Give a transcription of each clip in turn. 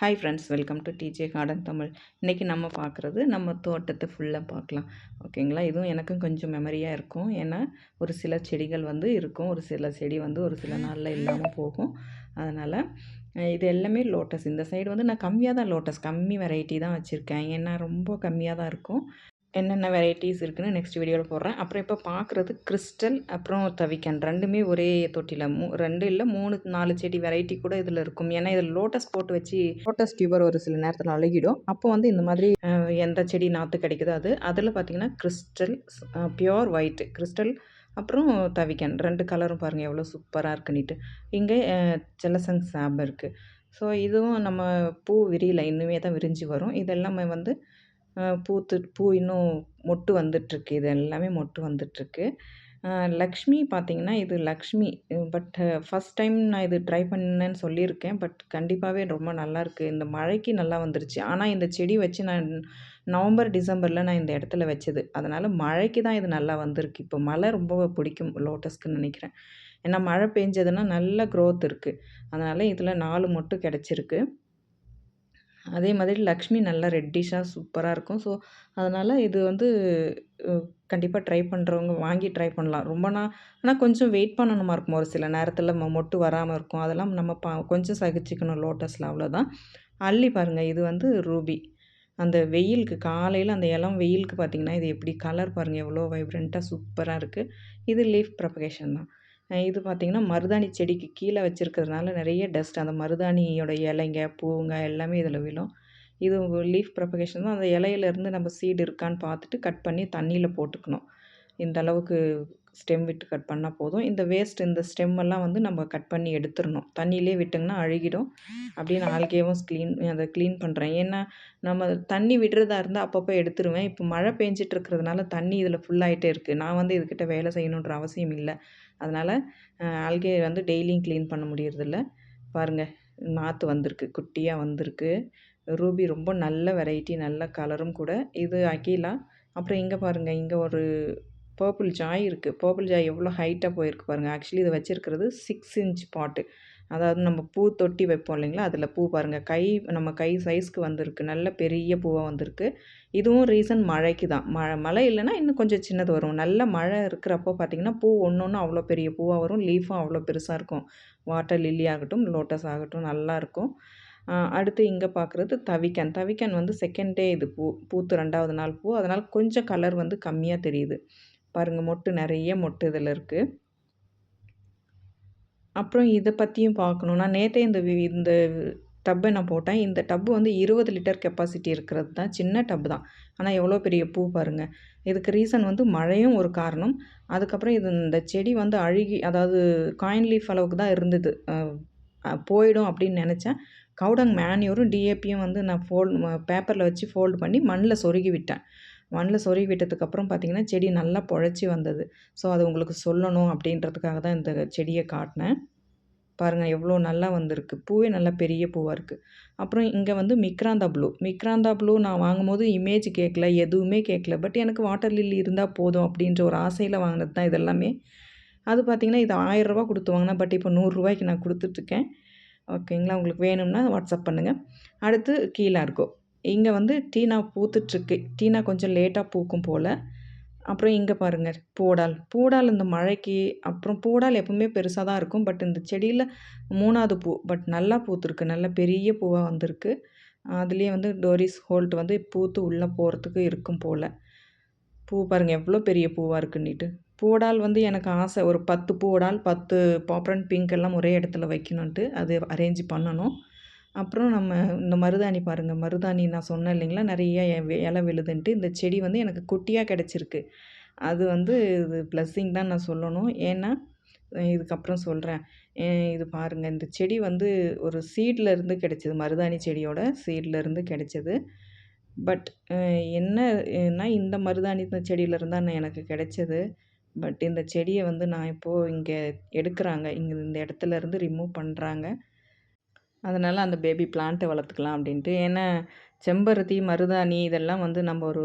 Hi friends welcome to DJ garden Tamil இன்றைக்கி நம்ம பார்க்குறது நம்ம தோட்டத்தை ஃபுல்லாக பார்க்கலாம். ஓகேங்களா இதுவும் எனக்கும் கொஞ்சம் மெமரியாக இருக்கும். ஏன்னா ஒரு சில செடிகள் வந்து இருக்கும். ஒரு சில செடி வந்து ஒரு சில நாளில் இல்லாமல் போகும். அதனால் இது எல்லாமே லோட்டஸ் இந்த சைடு வந்து நான் கம்மியாக தான் லோட்டஸ் கம்மி வெரைட்டி தான் வச்சுருக்கேன். ஏன்னா ரொம்ப கம்மியாக தான் இருக்கும். என்னென்ன வெரைட்டிஸ் இருக்குதுன்னு நெக்ஸ்ட் வீடியோவில் போடுறேன். அப்புறம் இப்போ பார்க்குறது கிறிஸ்டல் அப்புறம் தவிக்கன். ரெண்டுமே ஒரே தொட்டியில் மூ ரெண்டு இல்லை மூணு நாலு செடி வெரைட்டி கூட இதில் இருக்கும். ஏன்னா இதில் லோட்டஸ் போட்டு வச்சு லோட்டஸ் டியூபர் ஒரு சில நேரத்தில் அழுகிடும். அப்போ வந்து இந்த மாதிரி எந்த செடி நாற்று கிடைக்குதோ அது. அதில் பார்த்திங்கன்னா கிறிஸ்டல் பியோர் ஒயிட்டு கிறிஸ்டல் அப்புறம் தவிக்கன். ரெண்டு கலரும் பாருங்கள் எவ்வளோ சூப்பராக இருக்குன்னுட்டு இங்கே செல்லசங் சாப் இருக்குது ஸோ இதுவும் நம்ம பூ விரியலை இன்னுமே தான் விரிஞ்சு வரும். இதெல்லாமே வந்து பூத்து பூ இன்னும் மொட்டு வந்துட்டுருக்கு. இது எல்லாமே மொட்டு வந்துட்டுருக்கு. லக்ஷ்மி பார்த்திங்கன்னா இது லக்ஷ்மி. பட் ஃபஸ்ட் டைம் நான் இது ட்ரை பண்ணேன்னு சொல்லியிருக்கேன். பட் கண்டிப்பாகவே ரொம்ப நல்லாயிருக்கு இந்த மழைக்கு நல்லா வந்துருச்சு. ஆனால் இந்த செடி வச்சு நான் நவம்பர் டிசம்பரில் நான் இந்த இடத்துல வச்சது. அதனால் மழைக்கு தான் இது நல்லா வந்திருக்கு. இப்போ மழை ரொம்ப பிடிக்கும். லோட்டஸ்க்குன்னு நினைக்கிறேன். ஏன்னா மழை பெஞ்சதுன்னா நல்ல க்ரோத் இருக்குது அதனால் இதில் நாலு மொட்டு கிடச்சிருக்கு. அதே மாதிரி லக்ஷ்மி நல்லா ரெட்டிஷாக சூப்பராக இருக்கும். ஸோ அதனால் இது வந்து கண்டிப்பாக ட்ரை பண்ணுறவங்க வாங்கி ட்ரை பண்ணலாம். ரொம்ப நான் ஆனால் கொஞ்சம் வெயிட் பண்ணணுமா இருக்கும். ஒரு சில நேரத்தில் மொட்டு வராமல் இருக்கும். அதெல்லாம் நம்ம பா கொஞ்சம் சகிச்சிக்கணும் லோட்டஸில் அவ்வளோதான் அள்ளி பாருங்கள் இது வந்து ரூபி அந்த வெயிலுக்கு காலையில் அந்த இளம் வெயிலுக்கு பார்த்திங்கன்னா இது எப்படி கலர் பாருங்கள் எவ்வளோ வைப்ரண்ட்டாக சூப்பராக இருக்குது இது லீஃப் ப்ரொபகேஷன் தான். இது பார்த்திங்கன்னா மருதாணி செடிக்கு கீழே வச்சுருக்கிறதுனால நிறைய டஸ்ட் அந்த மருதாணியோட இலைங்க பூங்க எல்லாமே இதில் விழும். இது லீஃப் ப்ரொபகேஷன் தான். அந்த இலையிலேருந்து நம்ம சீடு இருக்கான்னு பார்த்துட்டு கட் பண்ணி தண்ணியில் போட்டுக்கணும். இந்த அளவுக்கு ஸ்டெம் விட்டு கட் பண்ணால் போதும். இந்த வேஸ்ட் இந்த ஸ்டெம் எல்லாம் வந்து நம்ம கட் பண்ணி எடுத்துடணும். தண்ணியிலே விட்டோங்கன்னா அழுகிடும். அப்படியே நான் ஆல்கேவும் க்ளீன் அதை க்ளீன் பண்ணுறேன் ஏன்னா நம்ம தண்ணி விடுறதா இருந்தால் அப்பப்போ எடுத்துருவேன். இப்போ மழை பெஞ்சிட்டு இருக்கிறதுனால தண்ணி இதில் ஃபுல்லாகிட்டே இருக்குது நான் வந்து இதுக்கிட்ட வேலை செய்யணுன்ற அவசியம் இல்லை. அதனால் ஆல்கே வந்து டெய்லியும் க்ளீன் பண்ண முடியறதில்ல. பாருங்கள் நாற்று வந்திருக்கு குட்டியாக வந்திருக்கு. ரூபி ரொம்ப நல்ல வெரைட்டி நல்ல கலரும் கூட. இது அகிலா. அப்புறம் இங்கே பாருங்கள் இங்கே ஒரு பர்பிள் ஜாய் இருக்குது பர்பிள் ஜாய் எவ்வளோ ஹைட்டாக போயிருக்கு பாருங்கள் ஆக்சுவலி இது வச்சுருக்கிறது சிக்ஸ் இன்ச் பாட்டு அதாவது நம்ம பூ தொட்டி வைப்போம் இல்லைங்களா? அதில் பூ பாருங்கள் கை நம்ம கை சைஸ்க்கு வந்திருக்கு. நல்ல பெரிய பூவாக வந்திருக்கு. இதுவும் ரீசன் மழைக்கு தான். மழை மழை இல்லைன்னா இன்னும் கொஞ்சம் சின்னது வரும். நல்ல மழை இருக்கிறப்போ பார்த்திங்கன்னா பூ ஒன்று ஒன்று அவ்வளோ பெரிய பூவாக வரும். லீஃபும் அவ்வளோ பெருசாக இருக்கும். வாட்டர் லில்லி ஆகட்டும் லோட்டஸ் ஆகட்டும் நல்லாயிருக்கும் அடுத்து இங்கே பார்க்குறது தவிக்கன். தவிக்கன் வந்து செகண்ட் டே இது பூ. பூத்து ரெண்டாவது நாள் பூ. அதனால் கொஞ்சம் கலர் வந்து கம்மியாக தெரியுது. பாருங்கள் மொட்டு நிறைய மொட்டு இதில் இருக்குது அப்புறம் இதை பற்றியும் பார்க்கணுன்னா நேற்றே இந்த இந்த டப்பை நான் போட்டேன். இந்த டப்பு வந்து இருபது லிட்டர் கெப்பாசிட்டி இருக்கிறது தான். சின்ன டப்பு தான். ஆனால் எவ்வளோ பெரிய பூ பாருங்கள் இதுக்கு ரீசன் வந்து மழையும் ஒரு காரணம். அதுக்கப்புறம் இது இந்த செடி வந்து அழுகி அதாவது காயின் லீஃப் அளவுக்கு தான் இருந்தது. போயிடும் அப்படின்னு நினச்சேன். கவுடங் மேன்யூரும் டிஏபியும் வந்து நான் ஃபோல்டு பேப்பரில் வச்சு ஃபோல்டு பண்ணி மண்ணில் சொருகி விட்டேன். மண்ணில் சொருகி விட்டதுக்கப்புறம் பார்த்திங்கன்னா செடி நல்லா பொழைச்சி வந்தது. ஸோ அது உங்களுக்கு சொல்லணும் அப்படின்றதுக்காக தான் இந்த செடியை காட்டினேன். பாருங்கள் எவ்வளோ நல்லா வந்திருக்கு. பூவே நல்லா பெரிய பூவாக இருக்குது அப்புறம் இங்கே வந்து மிக்ராந்தா ப்ளூ. மிக்ராந்தா ப்ளூ நான் வாங்கும்போது இமேஜ் கேட்கல எதுவுமே கேட்கல பட் எனக்கு வாட்டர் லில்லி இருந்தால் போதும் அப்படின்ற ஒரு ஆசையில் வாங்கினது தான் இதெல்லாமே. அது பார்த்திங்கன்னா இது ஆயிரரூபா கொடுத்து வாங்கினா பட் இப்போ நூறுரூவாய்க்கு நான் கொடுத்துட்ருக்கேன் ஓகேங்களா உங்களுக்கு வேணும்னா வாட்ஸ்அப் பண்ணுங்கள் அடுத்து கீழே இருக்கும் இங்கே வந்து டீனா பூத்துட்ருக்கு. டீனா கொஞ்சம் லேட்டாக பூக்கும் போல். அப்புறம் இங்கே பாருங்கள் பூடால். பூடால் இந்த மழைக்கு அப்புறம் பூடால் எப்பவுமே பெருசாக தான் இருக்கும். பட் இந்த செடியில் மூணாவது பூ பட் நல்லா பூத்துருக்கு. நல்ல பெரிய பூவாக வந்திருக்கு. அதுலேயே வந்து டோரிஸ் ஹோல்ட் வந்து பூத்து உள்ளே போகிறதுக்கு இருக்கும் போல். பூ பாருங்கள் எவ்வளோ பெரிய பூவாக இருக்குன்னிட்டு. பூடால் வந்து எனக்கு ஆசை. ஒரு பத்து பூடால் பத்து பாப்ரன் பிங்க் எல்லாம் ஒரே இடத்துல வைக்கணுன்ட்டு. அது அரேஞ்ச் பண்ணணும். அப்புறம் நம்ம இந்த மருதாணி பாருங்கள் மருதாணி நான் சொன்னேன் இல்லைங்களா? நிறைய இலை விழுதுன்ட்டு. இந்த செடி வந்து எனக்கு குட்டியாக கிடச்சிருக்கு. அது வந்து இது ப்ளஸ்ஸிங் தான் நான் சொல்லணும். ஏன்னா இதுக்கப்புறம் சொல்கிறேன் இது பாருங்கள் இந்த செடி வந்து ஒரு சீடில் இருந்து கிடைச்சது. மருதாணி செடியோட சீடில் இருந்து கிடைச்சது. பட் என்னன்னா இந்த மருதாணி செடியிலேருந்து தான் எனக்கு கிடைச்சது. பட் இந்த செடியை வந்து நான் இப்போது இங்கே எடுக்கிறாங்க. இங்கே இந்த இடத்துல இருந்து ரிமூவ் பண்ணுறாங்க அதனால் அந்த பேபி பிளான்ட்டை வளர்த்துக்கலாம் அப்படின்ட்டு. ஏன்னா செம்பருத்தி மருதாணி இதெல்லாம் வந்து நம்ம ஒரு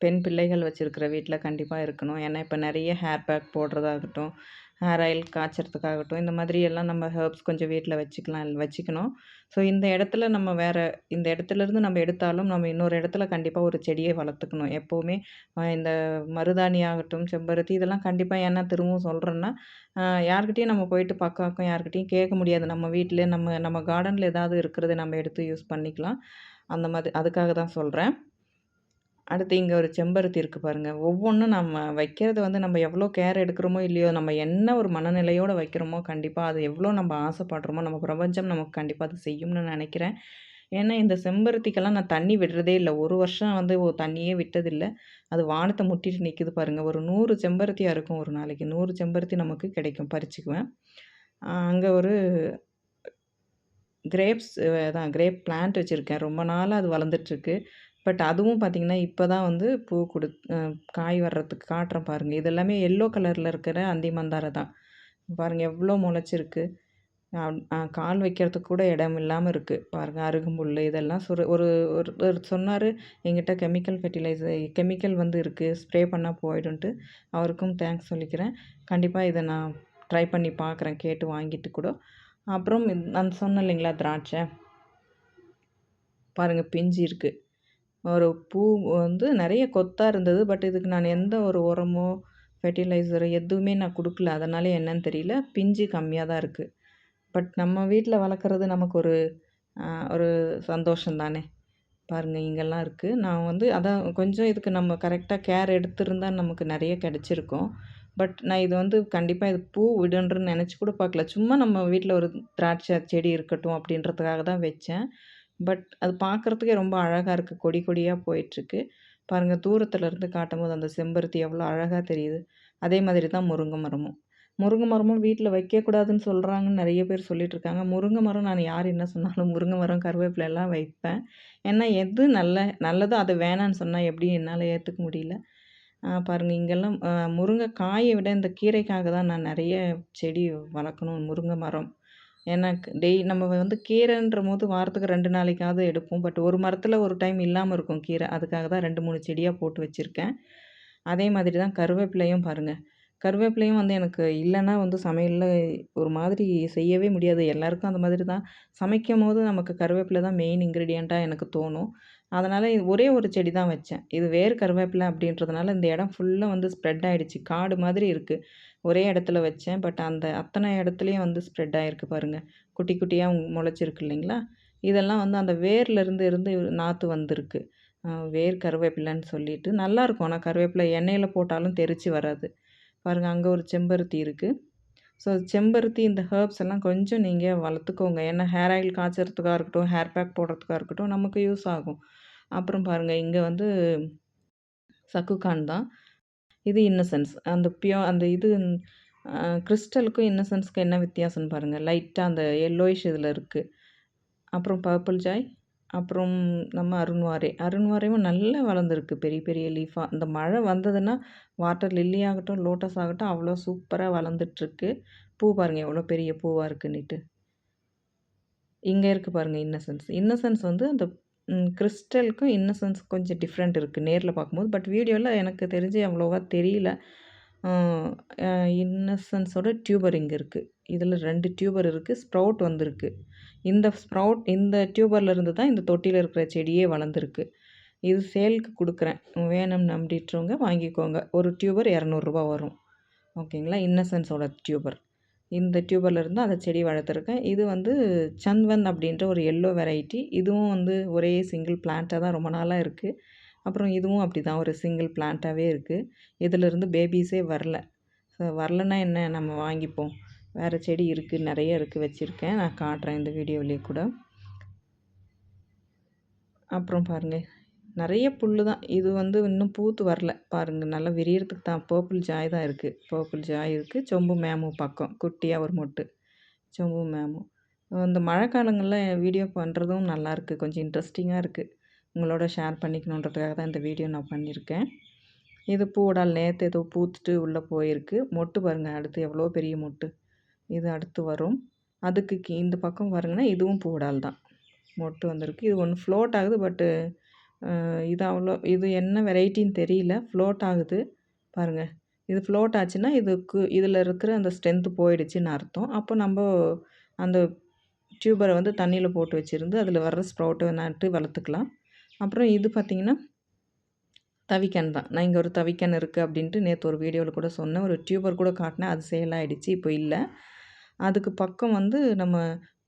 பெண் பிள்ளைகள் வச்சுருக்கிற வீட்டில் கண்டிப்பாக இருக்கணும். ஏன்னா இப்போ நிறைய ஹேர் பேக் போடுறதாகட்டும் ஹேர் ஆயில் காய்ச்சறதுக்காகட்டும் இந்த மாதிரி எல்லாம் நம்ம ஹெர்ப்ஸ் கொஞ்சம் வீட்டில் வச்சுக்கலாம் வச்சுக்கணும். ஸோ இந்த இடத்துல நம்ம வேறு இந்த இடத்துலேருந்து நம்ம எடுத்தாலும் நம்ம இன்னொரு இடத்துல கண்டிப்பாக ஒரு செடியை வளர்த்துக்கணும். எப்போவுமே இந்த மருதாணி ஆகட்டும் செம்பருத்தி இதெல்லாம் கண்டிப்பாக ஏன்னா திரும்பவும் சொல்கிறேன்னா யார்கிட்டையும் நம்ம போயிட்டு பக்கம் யார்கிட்டையும் கேட்க முடியாது. நம்ம வீட்டிலே நம்ம நம்ம கார்டனில் ஏதாவது இருக்கிறத நம்ம எடுத்து யூஸ் பண்ணிக்கலாம். அந்த மாதிரி அதுக்காக தான் சொல்கிறேன் அடுத்து இங்கே ஒரு செம்பருத்தி இருக்குது பாருங்கள் ஒவ்வொன்றும் நம்ம வைக்கிறது வந்து நம்ம எவ்வளோ கேர் எடுக்கிறோமோ இல்லையோ நம்ம என்ன ஒரு மனநிலையோடு வைக்கிறோமோ கண்டிப்பாக அது எவ்வளோ நம்ம ஆசைப்படுறோமோ நம்ம பிரபஞ்சம் நமக்கு கண்டிப்பாக அது செய்யும்னு நினைக்கிறேன். ஏன்னா இந்த செம்பருத்திக்கெல்லாம் நான் தண்ணி விடுறதே இல்லை. ஒரு வருஷம் வந்து தண்ணியே விட்டதில்லை. அது வானத்தை முட்டிட்டு நிற்கிது பாருங்கள் ஒரு நூறு செம்பருத்தியாக இருக்கும் ஒரு நாளைக்கு. நூறு செம்பருத்தி நமக்கு கிடைக்கும் பறிச்சுக்குவேன். அங்கே ஒரு கிரேப்ஸ் தான் கிரேப் பிளான்ட் வச்சுருக்கேன். ரொம்ப நாளாக அது வளர்ந்துட்டுருக்கு பட் அதுவும் பார்த்திங்கன்னா இப்போ தான் வந்து பூ கொடு காய் வர்றதுக்கு காட்டுறேன் பாருங்கள் இது எல்லாமே எல்லோ கலரில் இருக்கிற அந்தி மந்தாரை தான். பாருங்கள் எவ்வளோ முளைச்சிருக்கு. கால் வைக்கிறதுக்கு கூட இடம் இல்லாமல் இருக்குது பாருங்கள் அருகம்புல் இதெல்லாம் சுரு ஒரு ஒரு சொன்னார் எங்கிட்ட கெமிக்கல் ஃபெர்டிலைசர் கெமிக்கல் வந்து இருக்குது ஸ்ப்ரே பண்ணால் போயிடும்ன்ட்டு அவருக்கும் தேங்க்ஸ் சொல்லிக்கிறேன். கண்டிப்பாக இதை நான் ட்ரை பண்ணி பார்க்குறேன் கேட்டு வாங்கிட்டு கூட. அப்புறம் நான் சொன்னேன் இல்லைங்களா திராட்சை? பாருங்கள் பிஞ்சு இருக்குது ஒரு பூ வந்து நிறைய கொத்தாக இருந்தது. பட் இதுக்கு நான் எந்த ஒரு உரமோ ஃபெர்டிலைசர் எதுவுமே நான் கொடுக்கல. அதனால் என்னன்னு தெரியல. பிஞ்சு கம்மியாக தான் இருக்குது பட் நம்ம வீட்டில் வளர்க்குறது நமக்கு ஒரு ஒரு சந்தோஷம் தானே. பாருங்கள் இங்கெல்லாம் இருக்குது நான் வந்து அதான் கொஞ்சம் இதுக்கு நம்ம கரெக்டாக கேர் எடுத்திருந்தால் நமக்கு நிறைய கிடச்சிருக்கும். பட் நான் இது வந்து கண்டிப்பாக இது பூ விடுன்றன்னு நினச்சி கூட பார்க்கல. சும்மா நம்ம வீட்டில் ஒரு திராட்சை செடி இருக்கட்டும் அப்படின்றதுக்காக தான் வச்சேன். பட் அது பார்க்குறதுக்கே ரொம்ப அழகாக இருக்குது கொடி கொடியாக போயிட்டுருக்கு. பாருங்கள் தூரத்தில் இருந்து காட்டும் போது அந்த செம்பருத்தி எவ்வளோ அழகாக தெரியுது. அதே மாதிரி தான் முருங்கை மரமும். முருங்கை மரமும் வீட்டில் வைக்கக்கூடாதுன்னு சொல்கிறாங்கன்னு நிறைய பேர் சொல்லிகிட்ருக்காங்க முருங்கை மரம் நான் யார் என்ன சொன்னாலும் முருங்கை மரம் கருவேப்பிலை எல்லாம் வைப்பேன். ஏன்னா எது நல்ல நல்லதோ அதை வேணான்னு சொன்னால் எப்படி என்னால் ஏற்றுக்க முடியல. பாருங்கள் இங்கெல்லாம் முருங்கை காயை விட இந்த கீரைக்காக தான் நான் நிறைய செடி வளர்க்கணும். முருங்கை மரம். ஏன்னா டெய் நம்ம வந்து கீரைன்ற போது வாரத்துக்கு ரெண்டு நாளைக்காவது எடுப்போம். பட் ஒரு மரத்தில் ஒரு டைம் இல்லாமல் இருக்கும் கீரை. அதுக்காக தான் ரெண்டு மூணு செடியாக போட்டு வச்சுருக்கேன். அதே மாதிரி தான் கருவேப்பிலையும் பாருங்கள் கருவேப்பிலையும் வந்து எனக்கு இல்லைன்னா வந்து சமையலில் ஒரு மாதிரி செய்யவே முடியாது. எல்லாருக்கும் அந்த மாதிரி தான். சமைக்கும் போது நமக்கு கருவேப்பிலை தான் மெயின் இன்க்ரீடியண்ட்டாக எனக்கு தோணும். அதனால் இது ஒரே ஒரு செடி தான் வச்சேன். இது வேறு கருவேப்பிலை அப்படின்றதுனால இந்த இடம் ஃபுல்லாக வந்து ஸ்ப்ரெட் ஆகிடுச்சு காடு மாதிரி இருக்குது ஒரே இடத்துல வச்சேன். பட் அந்த அத்தனை இடத்துலையும் வந்து ஸ்ப்ரெட் ஆகிருக்கு பாருங்கள் குட்டி குட்டியாக முளைச்சிருக்கு இல்லைங்களா? இதெல்லாம் வந்து அந்த வேர்லேருந்து இருந்து நாற்று வந்திருக்கு. வேர் கருவேப்பிலைன்னு சொல்லிட்டு. நல்லாயிருக்கும் ஆனால் கருவேப்பிலை எண்ணெயில் போட்டாலும் தெரிச்சு வராது. பாருங்கள் அங்கே ஒரு செம்பருத்தி இருக்குது ஸோ செம்பருத்தி இந்த ஹேர்ப்ஸ் எல்லாம் கொஞ்சம் நீங்கள் வளர்த்துக்கோங்க. ஏன்னா ஹேர் ஆயில் காய்ச்சறதுக்காக இருக்கட்டும் ஹேர் பேக் போடுறதுக்காக இருக்கட்டும் நமக்கு யூஸ் ஆகும். அப்புறம் பாருங்கள் இங்கே வந்து சக்குகான் தான். இது இன்னசென்ஸ் அந்த பியோ அந்த இது கிறிஸ்டலுக்கும் இன்னசென்ஸ்க்கும் என்ன வித்தியாசம்னு பாருங்கள் லைட்டாக அந்த எல்லோயிஷ் இதில் இருக்குது அப்புறம் பர்பிள் ஜாய் அப்புறம் நம்ம அருண்வாரே அருண்வாரேவும் நல்லா வளர்ந்துருக்கு. பெரிய பெரிய லீஃபாக இந்த மழை வந்ததுன்னா வாட்டர் லில்லி ஆகட்டும் லோட்டஸ் ஆகட்டும் அவ்வளோ சூப்பராக வளர்ந்துட்டுருக்கு. பூ பாருங்கள் எவ்வளோ பெரிய பூவாக இருக்குன்னுட்டு. இங்கே இருக்குது பாருங்கள் இன்னசென்ஸ் இன்னசென்ஸ் வந்து அந்த கிறிஸ்டலுக்கும் இன்னசென்ஸ் கொஞ்சம் டிஃப்ரெண்ட் இருக்குது நேரில் பார்க்கும்போது. பட் வீடியோவில் எனக்கு தெரிஞ்சு அவ்வளோவா தெரியல. இன்னசென்ஸோட டியூபர் இங்கே இருக்குது இதில் ரெண்டு டியூபர் இருக்குது ஸ்ப்ரவுட் வந்திருக்கு. இந்த ஸ்ப்ரவுட் இந்த டியூபரில் இருந்து தான் இந்த தொட்டியில் இருக்கிற செடியே வளர்ந்துருக்கு. இது சேலுக்கு கொடுக்குறேன். வேணும் நம்பிட்டுறவங்க வாங்கிக்கோங்க. ஒரு டியூபர் இரநூறுபா வரும். ஓகேங்களா? இன்னசென்ஸோட டியூபர். இந்த டியூபரில் இருந்து அந்த செடி வளர்த்துருக்கேன். இது வந்து சந்த்வன் அப்படின்ற ஒரு எல்லோ வெரைட்டி. இதுவும் வந்து ஒரே சிங்கிள் பிளான்ட்டாக தான் ரொம்ப நாளாக இருக்குது அப்புறம் இதுவும் அப்படி தான் ஒரு சிங்கிள் பிளான்ட்டாகவே இருக்குது இதிலிருந்து பேபிஸே வரல. வரலன்னா என்ன? நம்ம வாங்கிப்போம். வேறு செடி இருக்குது நிறைய இருக்குது வச்சுருக்கேன். நான் காட்டுறேன் இந்த வீடியோவிலே கூட. அப்புறம் பாருங்கள் நிறைய புல் தான். இது வந்து இன்னும் பூத்து வரல. பாருங்கள் நல்லா விரியறதுக்கு தான். பர்பிள் ஜாய் தான் இருக்குது பர்பிள் ஜாய் இருக்குது சொம்பு மேமு பக்கம் குட்டியாக ஒரு மொட்டு. சொம்பு மேமு. இந்த மழை காலங்களில் வீடியோ பண்ணுறதும் நல்லாயிருக்கு கொஞ்சம் இன்ட்ரெஸ்டிங்காக இருக்குது உங்களோட ஷேர் பண்ணிக்கணுன்றதுக்காக தான் இந்த வீடியோ நான் பண்ணியிருக்கேன். இது பூடால் நேற்று ஏதோ பூத்துட்டு உள்ளே போயிருக்கு. மொட்டு பாருங்கள் அடுத்து எவ்வளோ பெரிய மொட்டு. இது அடுத்து வரும். அதுக்கு இந்த பக்கம் பாருங்கன்னா இதுவும் பூடால் தான். மொட்டு வந்திருக்கு. இது ஒன்று ஃப்ளோட் ஆகுது பட்டு இது அவ்வளோ இது என்ன வெரைட்டின்னு தெரியல. ஃப்ளோட் ஆகுது. பாருங்கள் இது ஃப்ளோட் ஆச்சுன்னா இதுக்கு இதில் இருக்கிற அந்த ஸ்ட்ரென்த்து போயிடுச்சுன்னு அர்த்தம். அப்போ நம்ம அந்த டியூபரை வந்து தண்ணியில் போட்டு வச்சுருந்து அதில் வர்ற ஸ்ப்ரவுட்டை நட்டு வளர்த்துக்கலாம். அப்புறம் இது பார்த்திங்கன்னா தவிக்கன் தான். நான் இங்கே ஒரு தவிக்கன் இருக்குது அப்படின்ட்டு நேற்று ஒரு வீடியோவில் கூட சொன்னேன். ஒரு டியூபர் கூட காட்டினேன். அது சேல் ஆகிடுச்சு இப்போ இல்லை. அதுக்கு பக்கம் வந்து நம்ம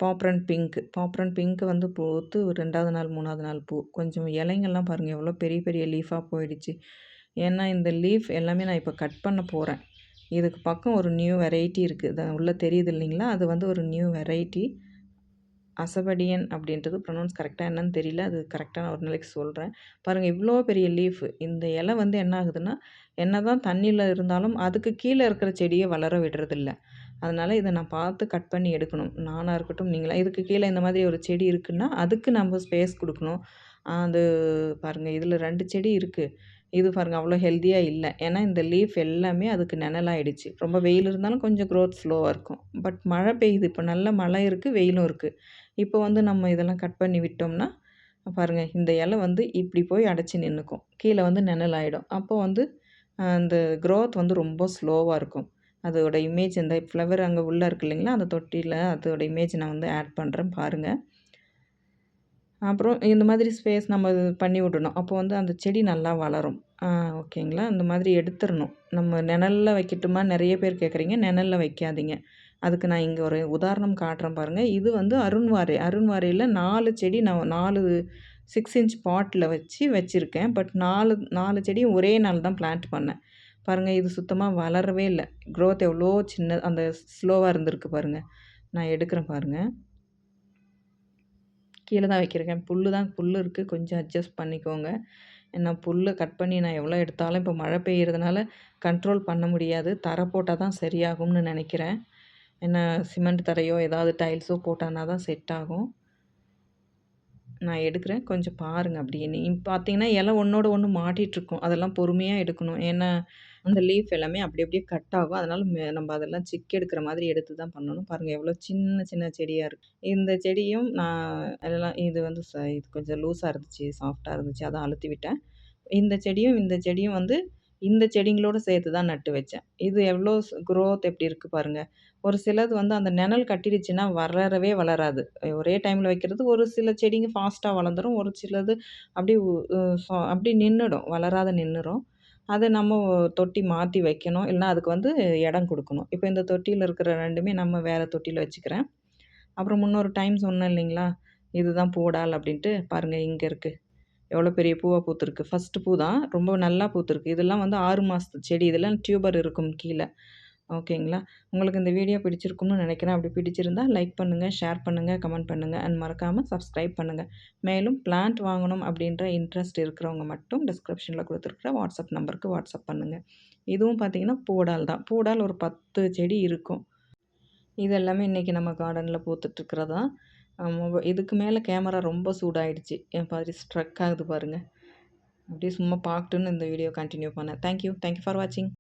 பாப்ரன் பிங்க்கு பாப்ரன் பிங்க்கு வந்து பூத்து ஒரு ரெண்டாவது நாள் மூணாவது நாள் பூ. கொஞ்சம் இலைங்கள்லாம் பாருங்கள் எவ்வளோ பெரிய பெரிய லீஃபாக போயிடுச்சு. ஏன்னா இந்த லீஃப் எல்லாமே நான் இப்போ கட் பண்ண போகிறேன் இதுக்கு பக்கம் ஒரு நியூ வெரைட்டி இருக்குது உள்ளே தெரியுது இல்லைங்களா? அது வந்து ஒரு நியூ வெரைட்டி அசபடியன் அப்படின்றது ப்ரொனவுன்ஸ் கரெக்டாக என்னன்னு தெரியல. அது கரெக்டாக நான் ஒரு நாளைக்கு சொல்கிறேன் பாருங்கள் இவ்வளோ பெரிய லீஃப் இந்த இலை வந்து என்ன ஆகுதுன்னா என்ன தான் தண்ணியில் இருந்தாலும் அதுக்கு கீழே இருக்கிற செடியை வளர விடுறதில்ல. அதனால் இதை நான் பார்த்து கட் பண்ணி எடுக்கணும். நானாக இருக்கட்டும் நீங்களா இதுக்கு கீழே இந்த மாதிரி ஒரு செடி இருக்குன்னா அதுக்கு நம்ம ஸ்பேஸ் கொடுக்கணும். அது பாருங்கள் இதில் ரெண்டு செடி இருக்குது இது பாருங்கள் அவ்வளோ ஹெல்த்தியாக இல்லை. ஏன்னா இந்த லீஃப் எல்லாமே அதுக்கு நிழலாயிடுச்சு. ரொம்ப வெயில் இருந்தாலும் கொஞ்சம் க்ரோத் ஸ்லோவாக இருக்கும். பட் மழை பெய்யுது. இப்போ நல்ல மழை இருக்குது வெயிலும் இருக்குது இப்போ வந்து நம்ம இதெல்லாம் கட் பண்ணி விட்டோம்னா பாருங்கள் இந்த இலை வந்து இப்படி போய் அடைச்சி நின்றுக்கும் கீழே வந்து நிழல் ஆகிடும் அப்போ வந்து அந்த க்ரோத் வந்து ரொம்ப ஸ்லோவாக இருக்கும். அதோட இமேஜ் இந்த ஃப்ளவர் அங்கே உள்ளே இருக்கு இல்லைங்களா? அந்த தொட்டியில் அதோட இமேஜ் நான் வந்து ஆட் பண்ணுறேன் பாருங்கள் அப்புறம் இந்த மாதிரி ஸ்பேஸ் நம்ம பண்ணி விடணும். அப்போ வந்து அந்த செடி நல்லா வளரும். ஓகேங்களா? அந்த மாதிரி எடுத்துடணும். நம்ம நிழலில் வைக்கட்டுமா? நிறைய பேர் கேட்குறீங்க. நிழலில் வைக்காதீங்க. அதுக்கு நான் இங்கே ஒரு உதாரணம் காட்டுறேன் பாருங்கள் இது வந்து அருண்வாரை அருண்வாரையில் நாலு செடி நான் நாலு சிக்ஸ் இன்ச் பாட்டில் வச்சு வச்சுருக்கேன். பட் நாலு நாலு செடியும் ஒரே நாள் தான் பிளான்ட் பண்ணேன். பாருங்கள் இது சுத்தமாக வளரவே இல்லை. க்ரோத் எவ்வளோ சின்ன அந்த ஸ்லோவாக இருந்திருக்கு பாருங்கள் நான் எடுக்கிறேன் பாருங்கள் கீழே தான் வைக்கிறேன் புல் தான் புல் இருக்குது கொஞ்சம் அட்ஜஸ்ட் பண்ணிக்கோங்க. ஏன்னா புல் கட் பண்ணி நான் எவ்வளோ எடுத்தாலும் இப்போ மழை பெய்யறதுனால கண்ட்ரோல் பண்ண முடியாது. தரை போட்டால் தான் சரியாகும்னு நினைக்கிறேன். ஏன்னா சிமெண்ட் தரையோ ஏதாவது டைல்ஸோ போட்டானா தான் செட் ஆகும். நான் எடுக்கிறேன். கொஞ்சம் பாருங்கள் அப்படின்னு பார்த்தீங்கன்னா இலை ஒன்றோட ஒன்று மாட்டிகிட்ருக்கும் அதெல்லாம் பொறுமையாக எடுக்கணும். ஏன்னா அந்த லீஃப் எல்லாமே அப்படி அப்படியே கட் ஆகும். அதனால் நம்ம அதெல்லாம் சிக் எடுக்கிற மாதிரி எடுத்து தான் பண்ணணும். பாருங்கள் எவ்வளோ சின்ன சின்ன செடியாக இருக்குது இந்த செடியும் நான் எல்லாம் இது வந்து ச இது கொஞ்சம் லூஸாக இருந்துச்சு சாஃப்டாக இருந்துச்சு அதை அழுத்தி விட்டேன். இந்த செடியும் இந்த செடியும் வந்து இந்த செடிங்களோடு சேர்த்து தான் நட்டு வச்சேன். இது எவ்வளோ க்ரோத் எப்படி இருக்குது பாருங்கள் ஒரு சிலது வந்து அந்த நிழல் கட்டிடுச்சுன்னா வளரவே வளராது. ஒரே டைமில் வைக்கிறது ஒரு சில செடிங்க ஃபாஸ்ட்டாக வளர்ந்துடும் ஒரு சிலது அப்படி அப்படி நின்றுடும் வளராத நின்றுடும் அதை நம்ம தொட்டி மாற்றி வைக்கணும். இல்லைனா அதுக்கு வந்து இடம் கொடுக்கணும். இப்போ இந்த தொட்டியில் இருக்கிற ரெண்டுமே நம்ம வேறு தொட்டியில் வச்சுக்கிறேன். அப்புறம் முன்னொரு டைம் சொன்னேன் இல்லைங்களா? இதுதான் பூடால் அப்படின்ட்டு. பாருங்கள் இங்கே இருக்குது எவ்வளோ பெரிய பூவாக பூத்துருக்கு. ஃபஸ்ட்டு பூ தான். ரொம்ப நல்லா பூத்துருக்கு. இதெல்லாம் வந்து ஆறு மாதத்து செடி. இதெல்லாம் டியூபர் இருக்கும் கீழே. ஓகேங்களா? உங்களுக்கு இந்த வீடியோ பிடிச்சிருக்கும்னு நினைக்கிறேன். அப்படி பிடிச்சிருந்தால் லைக் பண்ணுங்கள் ஷேர் பண்ணுங்கள் கமெண்ட் பண்ணுங்கள் அண்ட் மறக்காமல் சப்ஸ்கிரைப் பண்ணுங்கள் மேலும் பிளான்ட் வாங்கணும் அப்படின்ற இன்ட்ரெஸ்ட் இருக்கிறவங்க மட்டும் டிஸ்கிரிப்ஷனில் கொடுத்துருக்குற வாட்ஸ்அப் நம்பருக்கு வாட்ஸ்அப் பண்ணுங்கள் இதுவும் பார்த்திங்கன்னா பூடால் தான். பூடால் ஒரு பத்து செடி இருக்கும். இது எல்லாமே இன்றைக்கி நம்ம கார்டனில் பூத்துட்ருக்கிறதா? இதுக்கு மேலே கேமரா ரொம்ப சூடாயிடுச்சு. என் பாதி ஸ்ட்ரக் ஆகுது பாருங்கள் அப்படியே சும்மா பார்க்கட்டுன்னு இந்த வீடியோ கண்டினியூ பண்ணேன். Thank you thank you for வாட்சிங்